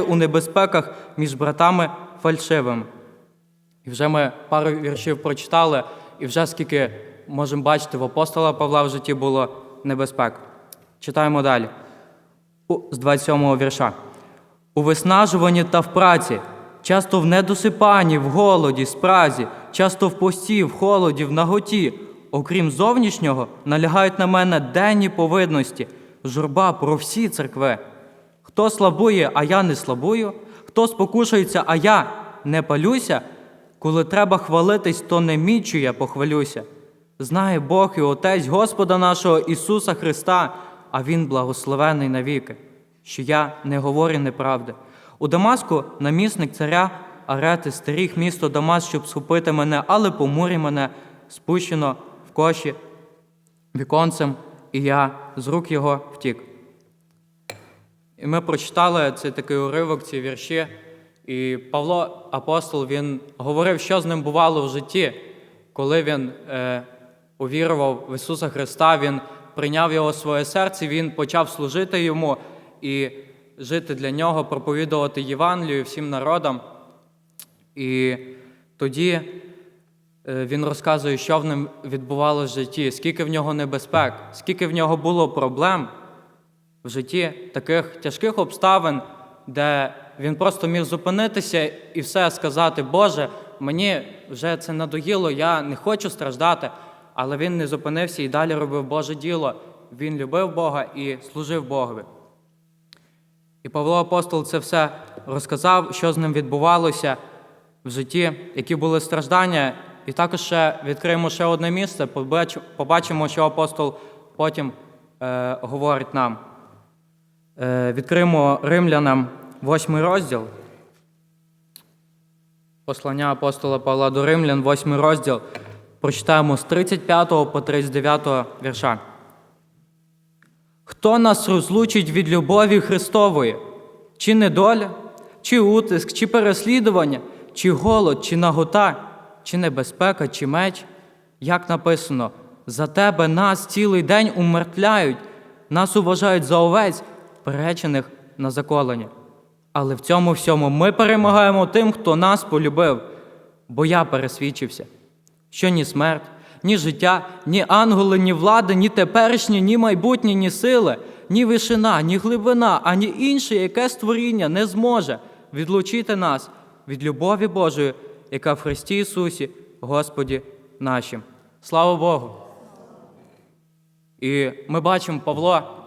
у небезпеках між братами фальшивими. І вже ми пару віршів прочитали, і вже скільки можемо бачити, в апостола Павла в житті було небезпек. Читаємо далі. З 27 вірша. У виснажуванні та в праці, часто в недосипанні, в голоді, спразі, часто в пості, в холоді, в наготі. Окрім зовнішнього, налягають на мене денні повидності, журба про всі церкви. Хто слабує, а я не слабую, хто спокушається, а я не палюся, коли треба хвалитись, то не мічу я похвалюся. Знає Бог і Отець Господа нашого Ісуса Христа, а Він благословений навіки, що я не говорю неправди. У Дамаску намісник царя Арети стеріг місто Дамас, щоб схопити мене, але по мурі мене спущено в коші віконцем, і я з рук його втік. І ми прочитали цей такий уривок, ці вірші. І Павло апостол він говорив, що з ним бувало в житті, коли він е, увірував в Ісуса Христа, він прийняв його в своє серце, він почав служити йому і жити для нього, проповідувати Євангелію всім народам. І тоді е, він розказує, що в ним відбувалося в житті, скільки в нього небезпек, скільки в нього було проблем в житті таких тяжких обставин, де він просто міг зупинитися і все сказати, Боже, мені вже це надоїло, я не хочу страждати. Але він не зупинився і далі робив Боже діло. Він любив Бога і служив Богові. І Павло Апостол це все розказав, що з ним відбувалося в житті, які були страждання. І також ще відкриємо ще одне місце, побачимо, що апостол потім е, говорить нам. Е, відкриємо римлянам восьмий розділ. Послання апостола Павла до Римлян, восьмий розділ. Прочитаємо з 35 по 39 вірша. Хто нас розлучить від любові Христової? Чи недоля, чи утиск, чи переслідування, чи голод, чи нагота, чи небезпека, чи меч? Як написано, за тебе нас цілий день умертвляють, нас уважають за овець, перечених на заколені. Але в цьому всьому ми перемагаємо тим, хто нас полюбив, бо я пересвідчився, що ні смерть, ні життя, ні ангели, ні влади, ні теперішнє, ні майбутнє, ні сили, ні вишина, ні глибина, ані інше яке створіння не зможе відлучити нас від любові Божої, яка в Христі Ісусі, Господі нашим. Слава Богу! І ми бачимо Павло.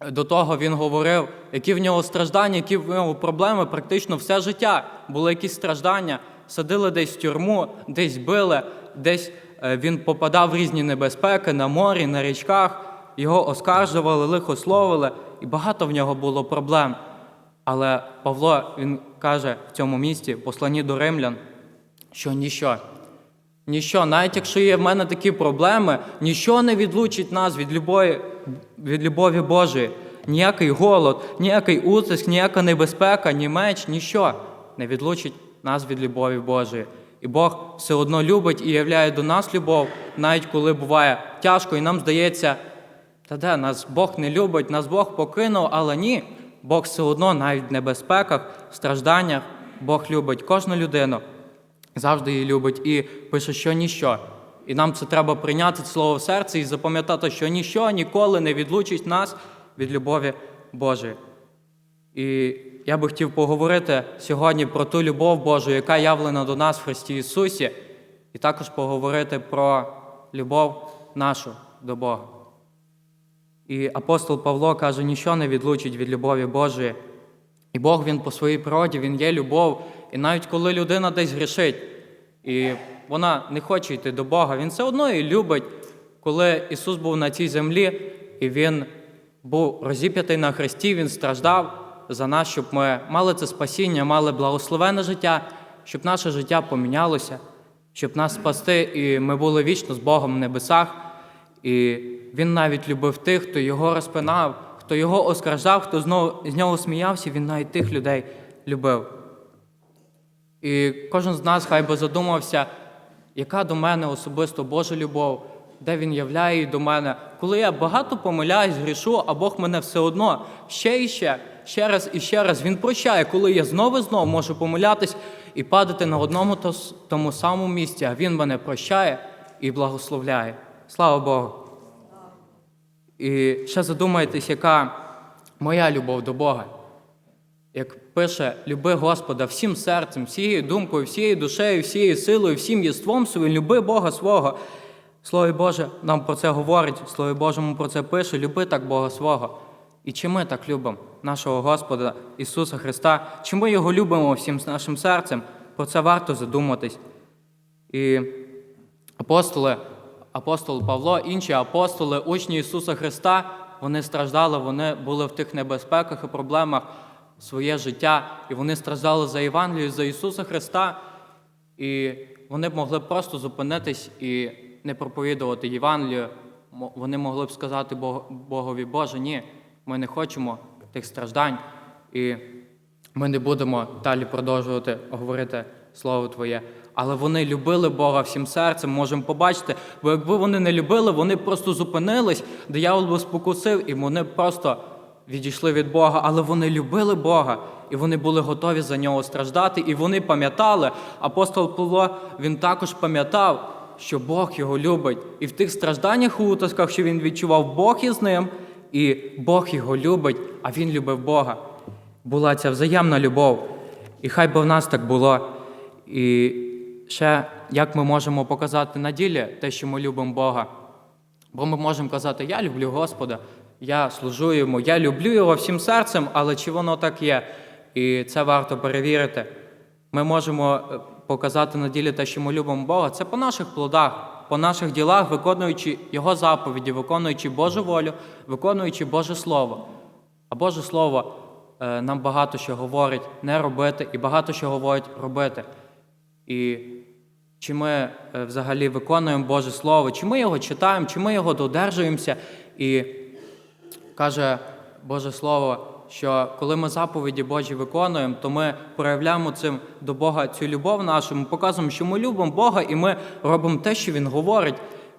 До того він говорив, які в нього страждання, які в нього проблеми, практично все життя були якісь страждання, садили десь в тюрму, десь били, десь е, він попадав в різні небезпеки на морі, на річках, його оскаржували, лихословили, і багато в нього було проблем. Але Павло він каже в цьому місті, посланні до римлян, що ніщо, Ніщо, навіть якщо є в мене такі проблеми, ніщо не відлучить нас від любові, від любові Божої. Ніякий голод, ніякий утиск, ніяка небезпека, ні меч, ніщо не відлучить нас від любові Божої. І Бог все одно любить і являє до нас любов, навіть коли буває тяжко, і нам здається, та де нас Бог не любить, нас Бог покинув, але ні. Бог все одно, навіть в небезпеках, в стражданнях, Бог любить кожну людину завжди її любить і пише, що ніщо. І нам це треба прийняти це слово в серце і запам'ятати, що ніщо ніколи не відлучить нас від любові Божої. І я би хотів поговорити сьогодні про ту любов Божу, яка явлена до нас в Христі Ісусі, і також поговорити про любов нашу до Бога. І апостол Павло каже, ніщо не відлучить від любові Божої. І Бог він по своїй природі, Він є любов. І навіть коли людина десь грішить, і вона не хоче йти до Бога, Він все одно її любить. Коли Ісус був на цій землі, і Він був розіп'ятий на хресті, Він страждав за нас, щоб ми мали це спасіння, мали благословенне життя, щоб наше життя помінялося, щоб нас спасти, і ми були вічно з Богом в небесах. І Він навіть любив тих, хто його розпинав, хто його оскаржав, хто знову з нього сміявся, він навіть тих людей любив. І кожен з нас хай би задумався, яка до мене особисто Божа любов, де він являє її до мене. Коли я багато помиляюсь, грішу, а Бог мене все одно ще і ще ще раз і ще раз. Він прощає, коли я знову і знову можу помилятись і падати на одному тому самому місці, а він мене прощає і благословляє. Слава Богу. І ще задумайтесь, яка моя любов до Бога. Як пише, люби Господа всім серцем, всією думкою, всією душею, всією силою, всім єством своїм, люби Бога свого. Слово Боже нам про це говорить, Слово Божому про це пише, люби так Бога свого. І чи ми так любимо нашого Господа Ісуса Христа, чи ми Його любимо всім нашим серцем, про це варто задуматись. І апостоли, апостол Павло, інші апостоли, учні Ісуса Христа, вони страждали, вони були в тих небезпеках і проблемах своє життя, і вони страждали за Євангелію, за Ісуса Христа, і вони б могли просто зупинитись і не проповідувати Євангелію. Вони могли б сказати Богові, Боже, ні, ми не хочемо тих страждань, і ми не будемо далі продовжувати говорити Слово Твоє. Але вони любили Бога всім серцем, можемо побачити, бо якби вони не любили, вони просто зупинились, диявол би спокусив, і вони просто відійшли від Бога, але вони любили Бога, і вони були готові за нього страждати, і вони пам'ятали. Апостол Павло він також пам'ятав, що Бог його любить. І в тих стражданнях у утисках, що він відчував, Бог із ним, і Бог його любить, а він любив Бога. Була ця взаємна любов. І хай би в нас так було. І ще як ми можемо показати на ділі те, що ми любимо Бога. Бо ми можемо казати, я люблю Господа, я служу йому, я люблю його всім серцем, але чи воно так є? І це варто перевірити. Ми можемо е, показати на ділі те, що ми любимо Бога, це по наших плодах, по наших ділах, виконуючи Його заповіді, виконуючи Божу волю, виконуючи Боже Слово. А Боже Слово е, нам багато що говорить не робити, і багато що говорить робити. І чи ми е, взагалі виконуємо Боже Слово, чи ми його читаємо, чи ми його додержуємося. І каже Боже Слово, що коли ми заповіді Божі виконуємо, то ми проявляємо цим до Бога цю любов нашу, ми показуємо, що ми любимо Бога, і ми робимо те, що Він говорить.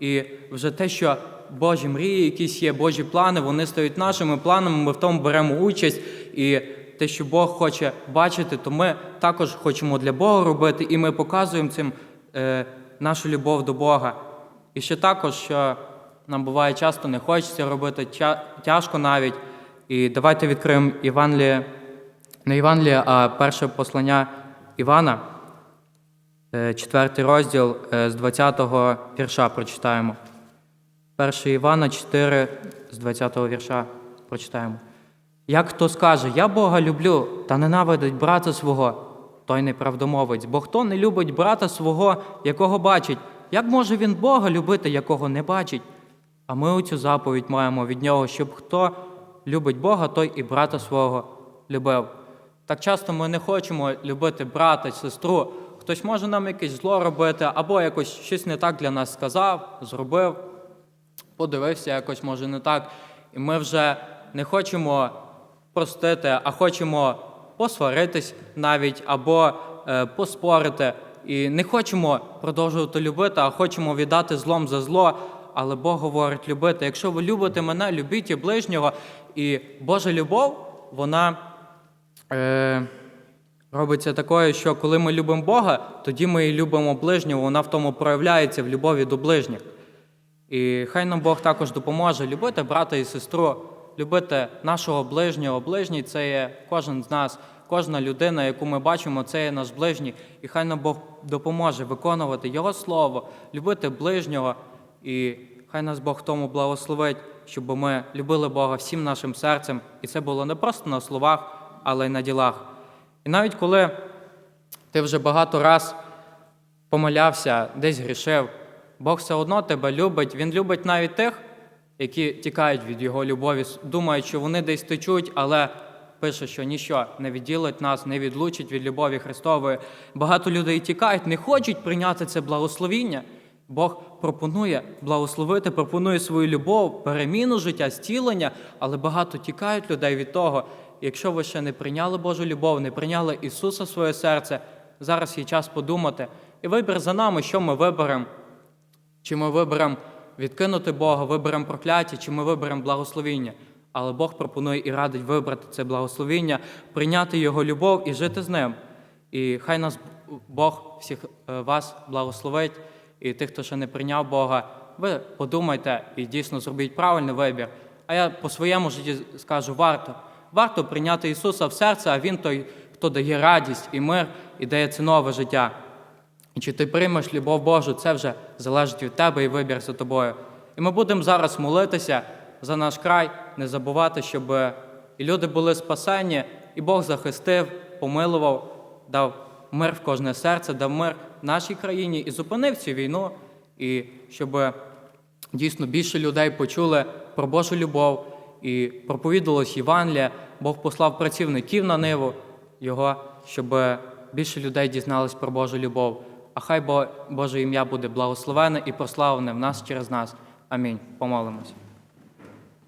І вже те, що Божі мрії, якісь є, Божі плани, вони стають нашими планами, ми в тому беремо участь. І те, що Бог хоче бачити, то ми також хочемо для Бога робити, і ми показуємо цим е, нашу любов до Бога. І ще також, що нам буває часто не хочеться робити, тяжко навіть. І давайте відкриємо Євангеліє, не Євангеліє, а перше послання Івана, е, четвертий розділ е, з 20-го вірша прочитаємо. 1 Івана 4 з 20-го вірша прочитаємо. Як хто скаже, я Бога люблю та ненавидить брата свого, той неправдомовець. Бо хто не любить брата свого, якого бачить, як може він Бога любити, якого не бачить? А ми у цю заповідь маємо від нього, щоб хто любить Бога, той і брата свого любив. Так часто ми не хочемо любити брата, сестру. Хтось може нам якесь зло робити, або якось щось не так для нас сказав, зробив подивився якось, може, не так. І ми вже не хочемо простити, а хочемо посваритись навіть або е, поспорити. І не хочемо продовжувати любити, а хочемо віддати злом за зло. Але Бог говорить любити. Якщо ви любите мене, любіть і ближнього. І Божа любов, вона е, робиться такою, що коли ми любимо Бога, тоді ми і любимо ближнього. Вона в тому проявляється в любові до ближніх. І хай нам Бог також допоможе любити брата і сестру, любити нашого ближнього. Ближній це є кожен з нас, кожна людина, яку ми бачимо, це є наш ближній. І хай нам Бог допоможе виконувати Його слово, любити ближнього. І хай нас Бог тому благословить, щоб ми любили Бога всім нашим серцем. І це було не просто на словах, але й на ділах. І навіть коли ти вже багато раз помилявся, десь грішив. Бог все одно тебе любить. Він любить навіть тих, які тікають від Його любові, думають, що вони десь течуть, але пише, що ніщо не відділить нас, не відлучить від любові Христової. Багато людей тікають, не хочуть прийняти це благословіння. Бог пропонує благословити, пропонує свою любов, переміну життя, зцілення, але багато тікають людей від того. Якщо ви ще не прийняли Божу любов, не прийняли Ісуса в своє серце, зараз є час подумати. І вибір за нами, що ми виберемо. Чи ми виберемо відкинути Бога, виберемо прокляття, чи ми виберемо благословіння. Але Бог пропонує і радить вибрати це благословіння, прийняти Його любов і жити з ним. І хай нас Бог всіх е, вас благословить, і тих, хто ще не прийняв Бога, ви подумайте і дійсно зробіть правильний вибір. А я по своєму житті скажу: варто. Варто прийняти Ісуса в серце, а Він той, хто дає радість і мир і дає це нове життя. І чи ти приймеш любов Божу, це вже залежить від тебе і вибір за тобою. І ми будемо зараз молитися за наш край, не забувати, щоб і люди були спасені, і Бог захистив, помилував, дав мир в кожне серце, дав мир нашій країні і зупинив цю війну, і щоб дійсно більше людей почули про Божу любов і проповідувалось Євангелія. Бог послав працівників на ниву його, щоб більше людей дізнались про Божу любов. А хай Бо- Боже ім'я буде благословене і прославлене в нас через нас. Амінь. Помолимось.